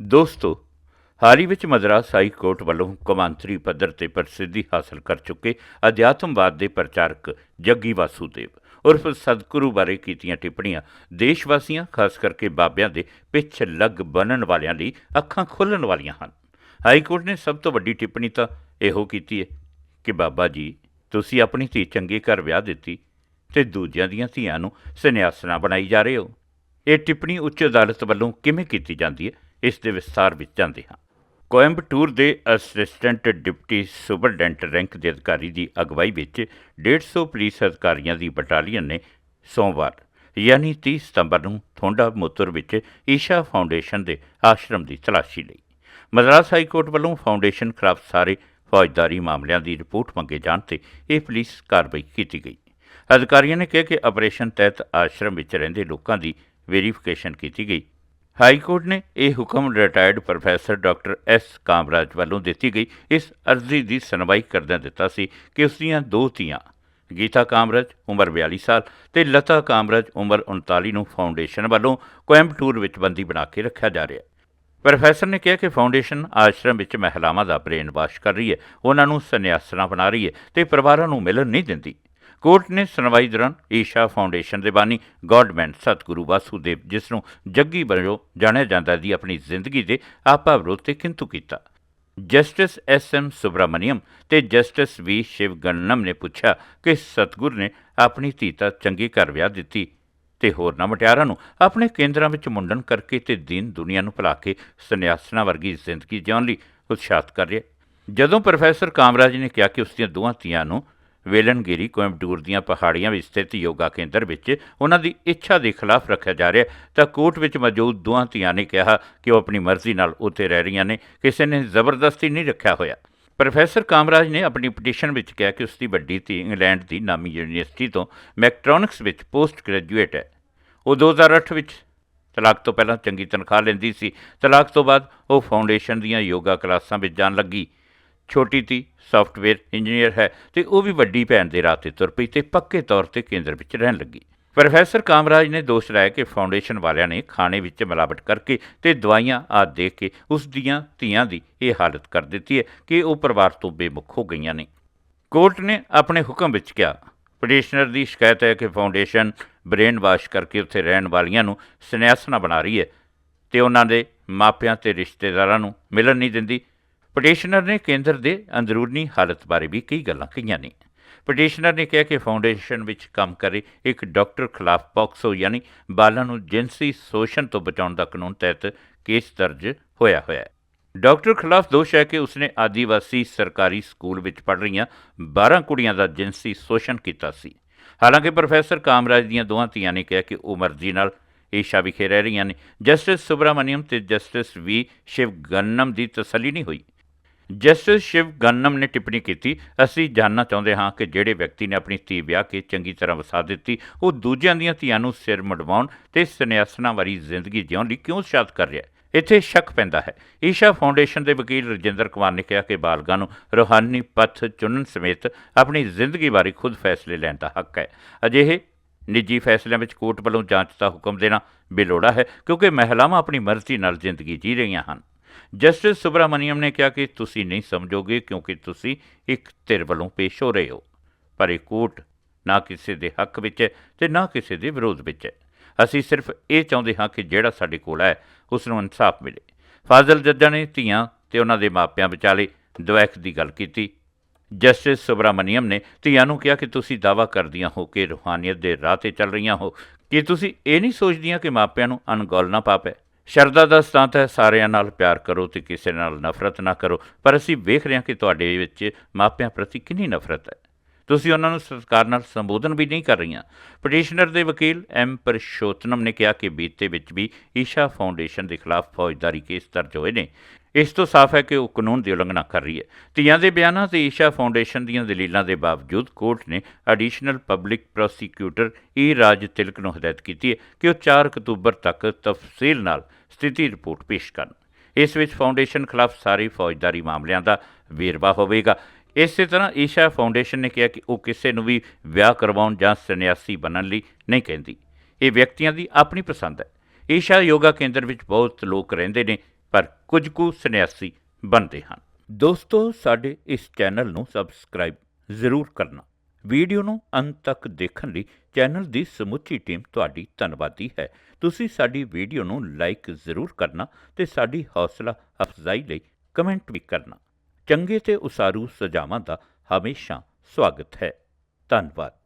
ਦੋਸਤੋ, ਹਾਲ ਹੀ ਵਿੱਚ Madras high court ਵੱਲੋਂ ਕੌਮਾਂਤਰੀ ਪੱਧਰ ਤੇ ਪ੍ਰਸਿੱਧੀ ਹਾਸਲ ਕਰ ਚੁੱਕੇ ਅਧਿਆਤਮਵਾਦ ਦੇ ਪ੍ਰਚਾਰਕ ਜੱਗੀ ਵਾਸੂਦੇਵ ਉਰਫ ਸਤਿਗੁਰੂ ਬਾਰੇ ਕੀਤੀਆਂ ਟਿੱਪਣੀਆਂ ਦੇਸ਼ ਵਾਸੀਆਂ ਖਾਸ ਕਰਕੇ ਬਾਬਿਆਂ ਦੇ ਪਿੱਛ ਲੱਗ ਬਣਨ ਵਾਲਿਆਂ ਲਈ ਅੱਖਾਂ ਖੋਲ੍ਹਣ ਵਾਲੀਆਂ ਹਨ। ਹਾਈ ਕੋਰਟ ਨੇ ਸਭ ਤੋਂ ਵੱਡੀ ਟਿੱਪਣੀ ਤਾਂ ਇਹੋ ਕੀਤੀ ਹੈ ਕਿ, ਬਾਬਾ ਜੀ, ਤੁਸੀਂ ਆਪਣੀ ਧੀ ਚੰਗੇ ਘਰ ਵਿਆਹ ਦਿੱਤੀ ਤੇ ਦੂਜਿਆਂ ਦੀਆਂ ਧੀਆਂ ਨੂੰ ਸੰਨਿਆਸਣਾ ਬਣਾਈ ਜਾ ਰਹੇ ਹੋ। ਇਹ ਟਿੱਪਣੀ ਉੱਚ ਅਦਾਲਤ ਵੱਲੋਂ ਕਿਵੇਂ ਕੀਤੀ ਜਾਂਦੀ ਹੈ? ਇਸ ਦੇ ਵਿਸਥਾਰ ਵਿੱਚ ਜਾਂਦੇ ਹਾਂ। ਕੋਇੰਬਟੂਰ ਦੇ ਅਸਿਸਟੈਂਟ ਡਿਪਟੀ ਸੁਪਰਡੈਂਟ ਰੈਂਕ ਦੇ ਅਧਿਕਾਰੀ ਦੀ ਅਗਵਾਈ ਵਿੱਚ 150 ਪੁਲਿਸ ਅਧਿਕਾਰੀਆਂ ਦੀ ਬਟਾਲੀਅਨ ਨੇ ਸੋਮਵਾਰ, ਯਾਨੀ 30 ਸਤੰਬਰ ਨੂੰ ਥੋਂਡਾ ਮੋਤਰ ਵਿੱਚ ਈਸ਼ਾ ਫਾਊਂਡੇਸ਼ਨ ਦੇ ਆਸ਼ਰਮ ਦੀ ਤਲਾਸ਼ੀ ਲਈ। ਮਦਰਾਸ ਹਾਈ ਕੋਰਟ ਵੱਲੋਂ ਫਾਊਂਡੇਸ਼ਨ ਖਿਲਾਫ ਸਾਰੇ ਫੌਜਦਾਰੀ ਮਾਮਲਿਆਂ ਦੀ ਰਿਪੋਰਟ ਮੰਗੇ ਜਾਣ ਤੇ ਇਹ ਪੁਲਿਸ ਕਾਰਵਾਈ ਕੀਤੀ ਗਈ। ਅਧਿਕਾਰੀਆਂ ਨੇ ਕਿਹਾ ਕਿ ਆਪਰੇਸ਼ਨ ਤਹਿਤ ਆਸ਼ਰਮ ਵਿੱਚ ਰਹਿੰਦੇ ਲੋਕਾਂ ਦੀ ਵੈਰੀਫਿਕੇਸ਼ਨ ਕੀਤੀ ਗਈ ਹਾਈ ਕੋਰਟ ਨੇ ਇਹ ਹੁਕਮ retired professor doctor S Kamaraj ਵੱਲੋਂ ਦਿੱਤੀ ਗਈ। ਇਸ ਅਰਜ਼ੀ ਦੀ ਸੁਣਵਾਈ ਕਰਦਿਆਂ ਦਿੱਤਾ ਸੀ ਕਿ ਉਸ ਦੀਆਂ ਦੋ ਧੀਆਂ, ਗੀਤਾ ਕਾਮਰਾਜ, ਉਮਰ 42 ਸਾਲ ਤੇ ਲਤਾ ਕਾਮਰਾਜ, ਉਮਰ 39 ਨੂੰ ਫਾਊਂਡੇਸ਼ਨ ਵੱਲੋਂ ਕੋਇੰਬਟੂਰ ਵਿੱਚ ਬੰਦੀ ਬਣਾ ਕੇ ਰੱਖਿਆ ਜਾ ਰਿਹਾ ਹੈ। ਪ੍ਰੋਫੈਸਰ ਨੇ ਕਿਹਾ ਕਿ ਫਾਊਂਡੇਸ਼ਨ ਆਸ਼ਰਮ ਵਿੱਚ ਮਹਿਲਾਵਾਂ ਦਾ ਬ੍ਰੇਨ ਵਾਸ਼ ਕਰ ਰਹੀ ਹੈ। ਉਹਨਾਂ ਨੂੰ ਸੰਨਿਆਸਣਾ ਬਣਾ ਰਹੀ ਹੈ ਤੇ ਪਰਿਵਾਰਾਂ ਨੂੰ ਮਿਲਣ ਨਹੀਂ ਦਿੰਦੀ। ਕੋਰਟ ਨੇ ਸੁਣਵਾਈ ਦੌਰਾਨ ਈਸ਼ਾ ਫਾਊਂਡੇਸ਼ਨ ਦੇ ਬਾਨੀ ਗॉडਮੈਨ ਸਤਿਗੁਰੂ ਵਾਸੂਦੇਵ, ਜਿਸ ਨੂੰ ਜੱਗੀ ਵਜੋਂ ਜਾਣਿਆ ਜਾਂਦਾ ਦੀ ਆਪਣੀ ਜ਼ਿੰਦਗੀ ਦੇ ਆਪਾ ਵਿਰੋਧ ਤੇ ਕਿੰਤੂ ਕੀਤਾ। ਜਸਟਿਸ ਐਸ ਐਮ ਸੁਬਰਾਮਨੀਅਮ ਤੇ ਜਸਟਿਸ ਵੀ ਸ਼ਿਵ ਗਣਨਮ ਨੇ ਪੁੱਛਿਆ ਕਿ ਸਤਿਗੁਰ ਨੇ ਆਪਣੀ ਧੀ ਤਾਂ ਚੰਗੀ ਘਰ ਵਿਆਹ ਦਿੱਤੀ ਤੇ ਹੋਰਨਾਂ ਮਟਿਆਰਾਂ ਨੂੰ ਆਪਣੇ ਕੇਂਦਰਾਂ ਵਿੱਚ ਮੁੰਡਨ ਕਰਕੇ ਤੇ ਦੀਨ ਦੁਨੀਆ ਨੂੰ ਭੁਲਾ ਕੇ ਸੰਨਿਆਸਣਾ ਵਰਗੀ ਜ਼ਿੰਦਗੀ ਜਿਉਣ ਲਈ ਉਤਸ਼ਾਹਤ ਕਰ ਰਿਹਾ ਜਦੋਂ ਪ੍ਰੋਫੈਸਰ ਕਾਮਰਾਜ ਨੇ ਕਿਹਾ ਕਿ ਉਸ ਦੀਆਂ ਦੋਹਾਂ ਧੀਆਂ ਨੂੰ ਵੇਲਨਗਿਰੀ ਕੋਇੰਬਟੂਰ ਦੀਆਂ ਪਹਾੜੀਆਂ ਵਿੱਚ ਸਥਿਤ ਯੋਗਾ ਕੇਂਦਰ ਵਿੱਚ ਉਹਨਾਂ ਦੀ ਇੱਛਾ ਦੇ ਖਿਲਾਫ ਰੱਖਿਆ ਜਾ ਰਿਹਾ ਤਾਂ ਕੋਰਟ ਵਿੱਚ ਮੌਜੂਦ ਦੋਹਾਂ ਧੀਆਂ ਨੇ ਕਿਹਾ ਕਿ ਉਹ ਆਪਣੀ ਮਰਜ਼ੀ ਨਾਲ ਉੱਥੇ ਰਹਿ ਰਹੀਆਂ ਨੇ, ਕਿਸੇ ਨੇ ਜ਼ਬਰਦਸਤੀ ਨਹੀਂ ਰੱਖਿਆ ਹੋਇਆ। ਪ੍ਰੋਫੈਸਰ ਕਾਮਰਾਜ ਨੇ ਆਪਣੀ ਪਟੀਸ਼ਨ ਵਿੱਚ ਕਿਹਾ ਕਿ ਉਸ ਦੀ ਵੱਡੀ ਧੀ ਇੰਗਲੈਂਡ ਦੀ ਨਾਮੀ ਯੂਨੀਵਰਸਿਟੀ ਤੋਂ ਮੈਕਟ੍ਰੋਨਿਕਸ ਵਿੱਚ ਪੋਸਟ ਗ੍ਰੈਜੂਏਟ ਹੈ। ਉਹ 2008 ਵਿੱਚ ਤਲਾਕ ਤੋਂ ਪਹਿਲਾਂ ਚੰਗੀ ਤਨਖਾਹ ਲੈਂਦੀ ਸੀ। ਤਲਾਕ ਤੋਂ ਬਾਅਦ ਉਹ ਫਾਊਂਡੇਸ਼ਨ ਦੀਆਂ ਯੋਗਾ ਕਲਾਸਾਂ ਵਿੱਚ ਜਾਣ ਲੱਗੀ। ਛੋਟੀ ਧੀ ਸਾਫਟਵੇਅਰ ਇੰਜੀਨੀਅਰ ਹੈ ਤੇ ਉਹ ਵੀ ਵੱਡੀ ਭੈਣ ਦੇ ਰਾਹ ਤੇ ਤੁਰ ਪਈ ਤੇ ਪੱਕੇ ਤੌਰ ਤੇ ਕੇਂਦਰ ਵਿੱਚ ਰਹਿਣ ਲੱਗੀ। ਪ੍ਰੋਫੈਸਰ ਕਾਮਰਾਜ ਨੇ ਦੋਸ਼ ਲਾਇਆ ਕਿ ਫਾਊਂਡੇਸ਼ਨ ਵਾਲਿਆਂ ਨੇ ਖਾਣੇ ਵਿੱਚ ਮਿਲਾਵਟ ਕਰਕੇ ਤੇ ਦਵਾਈਆਂ ਆਦਿ ਦੇ ਕੇ ਉਸ ਦੀਆਂ ਧੀਆਂ ਦੀ ਇਹ ਹਾਲਤ ਕਰ ਦਿੱਤੀ ਹੈ ਕਿ ਉਹ ਪਰਿਵਾਰ ਤੋਂ ਬੇਮੁਖ ਹੋ ਗਈਆਂ ਨੇ। ਕੋਰਟ ਨੇ ਆਪਣੇ ਹੁਕਮ ਵਿੱਚ ਕਿਹਾ ਪਟੀਸ਼ਨਰ ਦੀ ਸ਼ਿਕਾਇਤ ਹੈ ਕਿ ਫਾਊਂਡੇਸ਼ਨ ਬ੍ਰੇਨ ਵਾਸ਼ ਕਰਕੇ ਉੱਥੇ ਰਹਿਣ ਵਾਲੀਆਂ ਨੂੰ ਸੰਨਿਆਸਣਾ ਬਣਾ ਰਹੀ ਹੈ ਤੇ ਉਹਨਾਂ ਦੇ ਮਾਪਿਆਂ ਤੇ ਰਿਸ਼ਤੇਦਾਰਾਂ ਨੂੰ ਮਿਲਣ ਨਹੀਂ ਦਿੰਦੀ ਪਟੀਸ਼ਨਰ ਨੇ ਕੇਂਦਰ ਦੇ ਅੰਦਰੂਨੀ ਹਾਲਤ ਬਾਰੇ ਵੀ ਕਈ ਗੱਲਾਂ ਕਹੀਆਂ ਨੇ। ਪਟੀਸ਼ਨਰ ਨੇ ਕਿਹਾ ਕਿ ਫਾਊਂਡੇਸ਼ਨ ਵਿੱਚ ਕੰਮ ਕਰੇ ਇੱਕ ਡਾਕਟਰ ਖਿਲਾਫ ਪੌਕਸੋ ਯਾਨੀ ਬਾਲਾਂ ਨੂੰ ਜਿਨਸੀ ਸ਼ੋਸ਼ਣ ਤੋਂ ਬਚਾਉਣ ਦਾ ਕਾਨੂੰਨ ਤਹਿਤ ਕੇਸ ਦਰਜ ਹੋਇਆ ਹੋਇਆ ਹੈ। ਡਾਕਟਰ ਖਿਲਾਫ ਦੋਸ਼ ਹੈ ਕਿ ਉਸਨੇ ਆਦੀਵਾਸੀ ਸਰਕਾਰੀ ਸਕੂਲ ਵਿੱਚ ਪੜ੍ਹ ਰਹੀਆਂ 12 ਕੁੜੀਆਂ ਦਾ ਜਿਨਸੀ ਸ਼ੋਸ਼ਣ ਕੀਤਾ ਸੀ। ਹਾਲਾਂਕਿ ਪ੍ਰੋਫੈਸਰ ਕਾਮਰਾਜ ਦੀਆਂ ਦੋਹਾਂ ਧੀਆਂ ਨੇ ਕਿਹਾ ਕਿ ਉਹ ਮਰਜ਼ੀ ਨਾਲ ਏਸ਼ਾ ਵਿਖੇ ਰਹਿ ਰਹੀਆਂ ਨੇ। ਜਸਟਿਸ ਸੁਬਰਾਮਨੀਅਮ ਤੇ ਜਸਟਿਸ ਵੀ ਸ਼ਿਵ ਗੰਨਮ ਦੀ ਤਸੱਲੀ ਨਹੀਂ ਹੋਈ। ਜਸਟਿਸ ਸ਼ਿਵ ਗੰਨਮ ਨੇ ਟਿੱਪਣੀ ਕੀਤੀ, ਅਸੀਂ ਜਾਣਨਾ ਚਾਹੁੰਦੇ ਹਾਂ ਕਿ ਜਿਹੜੇ ਵਿਅਕਤੀ ਨੇ ਆਪਣੀ ਧੀ ਵਿਆਹ ਕੇ ਚੰਗੀ ਤਰ੍ਹਾਂ ਵਸਾ ਦਿੱਤੀ, ਉਹ ਦੂਜਿਆਂ ਦੀਆਂ ਧੀਆਂ ਨੂੰ ਸਿਰ ਮਡਵਾਉਣ ਤੇ ਸੰਨਿਆਸਣਾ ਵਾਲੀ ਜ਼ਿੰਦਗੀ ਜਿਉਣ ਲਈ ਕਿਉਂ ਸ਼ਾਦ ਕਰ ਰਿਹਾ ਹੈ? ਇੱਥੇ ਸ਼ੱਕ ਪੈਂਦਾ ਹੈ। ਈਸ਼ਾ ਫਾਊਂਡੇਸ਼ਨ ਦੇ ਵਕੀਲ ਰਜਿੰਦਰ ਕੁਮਾਰ ਨੇ ਕਿਹਾ ਕਿ ਬਾਲਗਾਂ ਨੂੰ ਰੂਹਾਨੀ ਪੱਥ ਚੁਣਨ ਸਮੇਤ ਆਪਣੀ ਜ਼ਿੰਦਗੀ ਬਾਰੇ ਖੁਦ ਫੈਸਲੇ ਲੈਣ ਦਾ ਹੱਕ ਹੈ। ਅਜਿਹੇ ਨਿੱਜੀ ਫੈਸਲਿਆਂ ਵਿੱਚ ਕੋਰਟ ਵੱਲੋਂ ਜਾਂਚ ਦਾ ਹੁਕਮ ਦੇਣਾ ਬੇਲੋੜਾ ਹੈ, ਕਿਉਂਕਿ ਮਹਿਲਾਵਾਂ ਆਪਣੀ ਮਰਜ਼ੀ ਨਾਲ ਜ਼ਿੰਦਗੀ ਜੀ ਰਹੀਆਂ ਹਨ। ਜਸਟਿਸ ਸੁਬਰਾਮਨੀਅਮ ਨੇ ਕਿਹਾ ਕਿ ਤੁਸੀਂ ਨਹੀਂ ਸਮਝੋਗੇ ਕਿਉਂਕਿ ਤੁਸੀਂ ਇੱਕ ਧਿਰ ਵੱਲੋਂ ਪੇਸ਼ ਹੋ ਰਹੇ ਹੋ। ਪਰ ਇਹ ਕੋਰਟ ਨਾ ਕਿਸੇ ਦੇ ਹੱਕ ਵਿੱਚ ਹੈ ਤੇ ਨਾ ਕਿਸੇ ਦੇ ਵਿਰੋਧ ਵਿੱਚ ਹੈ। ਅਸੀਂ ਸਿਰਫ ਇਹ ਚਾਹੁੰਦੇ ਹਾਂ ਕਿ ਜਿਹੜਾ ਸਾਡੇ ਕੋਲ ਹੈ ਉਸ ਨੂੰ ਇਨਸਾਫ ਮਿਲੇ। ਫਾਜ਼ਲ ਜੱਜਾਂ ਨੇ ਧੀਆਂ ਤੇ ਉਹਨਾਂ ਦੇ ਮਾਪਿਆਂ ਵਿਚਾਲੇ ਦਵੈਖ ਦੀ ਗੱਲ ਕੀਤੀ। ਜਸਟਿਸ ਸੁਬਰਾਮਨੀਅਮ ਨੇ ਧੀਆਂ ਨੂੰ ਕਿਹਾ ਕਿ ਤੁਸੀਂ ਦਾਵਾ ਕਰਦੀਆਂ ਹੋ ਕਿ ਰੂਹਾਨੀਅਤ ਦੇ ਰਾਹ ਤੇ ਚੱਲ ਰਹੀਆਂ ਹੋ। ਕਿ ਤੁਸੀਂ ਇਹ ਨਹੀਂ ਸੋਚਦੀਆਂ ਕਿ ਮਾਪਿਆਂ ਨੂੰ ਅਣਗੌਲਣਾ ਪਾਪ ਹੈ? ਸ਼ਰਦਾ ਦਾ ਸਤਾਂਤ ਹੈ ਸਾਰਿਆਂ ਨਾਲ ਪਿਆਰ ਕਰੋ ਤੇ ਕਿਸੇ ਨਾਲ ਨਫ਼ਰਤ ਨਾ ਕਰੋ, ਪਰ ਅਸੀਂ ਵੇਖ ਰਹੇ ਹਾਂ ਕਿ ਤੁਹਾਡੇ ਵਿੱਚ ਮਾਪਿਆਂ ਪ੍ਰਤੀ ਕਿੰਨੀ ਨਫ਼ਰਤ ਹੈ। ਤੁਸੀਂ ਉਹਨਾਂ ਨੂੰ ਸਤਿਕਾਰ ਨਾਲ ਸੰਬੋਧਨ ਵੀ ਨਹੀਂ ਕਰ ਰਹੀਆਂ। ਪਟੀਸ਼ਨਰ ਦੇ ਵਕੀਲ ਐਮ ਪਰਸ਼ੋਤਨਮ ਨੇ ਕਿਹਾ ਕਿ ਬੀਤੇ ਵਿੱਚ ਵੀ ਈਸ਼ਾ ਫਾਊਂਡੇਸ਼ਨ ਦੇ ਖਿਲਾਫ ਫੌਜਦਾਰੀ ਕੇਸ ਦਰਜ ਹੋਏ ਨੇ। ਇਸ ਤੋਂ ਸਾਫ਼ ਹੈ ਕਿ ਉਹ ਕਾਨੂੰਨ ਦੀ ਉਲੰਘਣਾ ਕਰ ਰਹੀ ਹੈ। ਧੀਆਂ ਦੇ ਬਿਆਨਾਂ ਤੇ ਈਸ਼ਾ ਫਾਊਂਡੇਸ਼ਨ ਦੀਆਂ ਦਲੀਲਾਂ ਦੇ ਬਾਵਜੂਦ ਕੋਰਟ ਨੇ additional public prosecutor E. Raj Tilak ਨੂੰ ਹਦਾਇਤ ਕੀਤੀ ਹੈ ਕਿ ਉਹ 4 ਅਕਤੂਬਰ ਤੱਕ ਤਫਸੀਲ ਨਾਲ ਸਥਿਤੀ ਰਿਪੋਰਟ ਪੇਸ਼ ਕਰਨ। ਇਸ ਵਿੱਚ ਫਾਊਂਡੇਸ਼ਨ ਖਿਲਾਫ ਸਾਰੇ ਫੌਜਦਾਰੀ ਮਾਮਲਿਆਂ ਦਾ ਵੇਰਵਾ ਹੋਵੇਗਾ। ਇਸੇ ਤਰ੍ਹਾਂ ਈਸ਼ਾ ਫਾਊਂਡੇਸ਼ਨ ਨੇ ਕਿਹਾ ਕਿ ਉਹ ਕਿਸੇ ਨੂੰ ਵੀ ਵਿਆਹ ਕਰਵਾਉਣ ਜਾਂ ਸੰਨਿਆਸੀ ਬਣਨ ਲਈ ਨਹੀਂ ਕਹਿੰਦੀ। ਇਹ ਵਿਅਕਤੀਆਂ ਦੀ ਆਪਣੀ ਪਸੰਦ ਹੈ। ਈਸ਼ਾ ਯੋਗਾ ਕੇਂਦਰ ਵਿੱਚ ਬਹੁਤ ਲੋਕ ਰਹਿੰਦੇ ਨੇ ਕੁਝ ਕੁ ਸੰਨਿਆਸੀ ਬਣਦੇ ਹਨ। ਦੋਸਤੋ, ਸਾਡੇ ਇਸ ਚੈਨਲ ਨੂੰ ਸਬਸਕ੍ਰਾਈਬ ਜ਼ਰੂਰ ਕਰਨਾ। ਵੀਡੀਓ ਨੂੰ ਅੰਤ ਤੱਕ ਦੇਖਣ ਲਈ ਚੈਨਲ ਦੀ ਸਮੁੱਚੀ ਟੀਮ ਤੁਹਾਡੀ ਧੰਨਵਾਦੀ ਹੈ। ਤੁਸੀਂ ਸਾਡੀ ਵੀਡੀਓ ਨੂੰ ਲਾਈਕ ਜ਼ਰੂਰ ਕਰਨਾ ਤੇ ਸਾਡੀ ਹੌਸਲਾ ਅਫਜ਼ਾਈ ਲਈ ਕਮੈਂਟ ਵੀ ਕਰਨਾ। ਚੰਗੇ ਤੇ ਉਸਾਰੂ ਸੁਝਾਵਾਂ ਦਾ ਹਮੇਸ਼ਾ ਸਵਾਗਤ ਹੈ। ਧੰਨਵਾਦ।